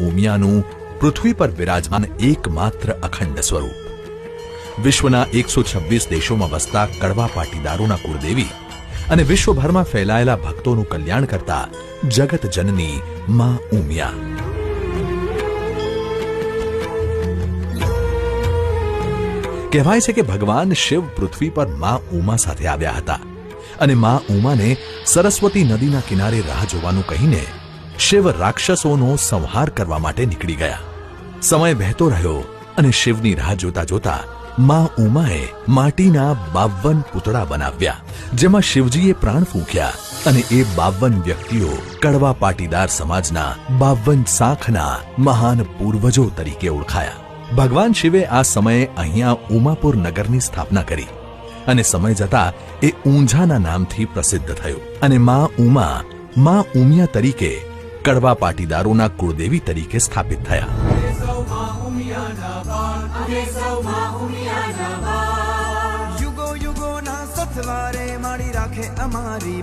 ઉમિયાનું પૃથ્વી પર બિરાજમાન એકમાત્ર અખંડ સ્વરૂપ. વિશ્વના એકસો છવ્વીસ દેશોમાં વસતા કડવા પાટીદારોના કુળદેવી અને વિશ્વભરમાં ફેલાયેલા ભક્તોનું કલ્યાણ કરતા જગત જનની માં ઉમિયા. કહેવાય છે કે ભગવાન શિવ પૃથ્વી પર મા ઉમા સાથે આવ્યા હતા અને મા ઉમાને સરસ્વતી નદીના કિનારે રાહ જોવાનું કહીને શિવ રાક્ષસોનો સંહાર કરવા માટે નીકળી ગયા. સમય વહેતો રહ્યો અને શિવની રાહ જોતા જોતા માં ઉમાએ માટીના બાવન પૂતળા બનાવ્યા, જેમાં શિવજીએ પ્રાણ ફૂંક્યા અને એ બાવન વ્યક્તિઓ કડવા પાટીદાર સમાજના બાવન શાખના મહાન પૂર્વજો તરીકે ઓળખાયા. ભગવાન શિવે આ સમયે અહીંયા ઉમાપુર નગરની સ્થાપના કરી અને સમય જતા એ ઊંઝાના નામથી પ્રસિદ્ધ થયો અને માં ઉમા, માં ઉમિયા તરીકે કડવા પાટીદારોના કુળદેવી તરીકે સ્થાપિત થયા. યુગો યુગોના સથવારે મારી રાખે અમારી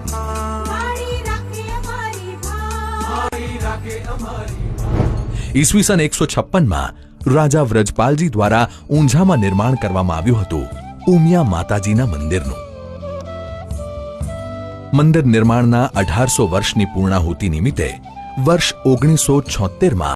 ઈસવીસન એકસો છપ્પનમાં રાજા વ્રજપાલજી દ્વારા ઊંઝામાં નિર્માણ કરવામાં આવ્યું હતું ઉમિયા માતાજીના મંદિરનું. મંદિર નિર્માણના અઢારસો વર્ષની પૂર્ણાહુતિ નિમિત્તે વર્ષ ઓગણીસો છોતેરમાં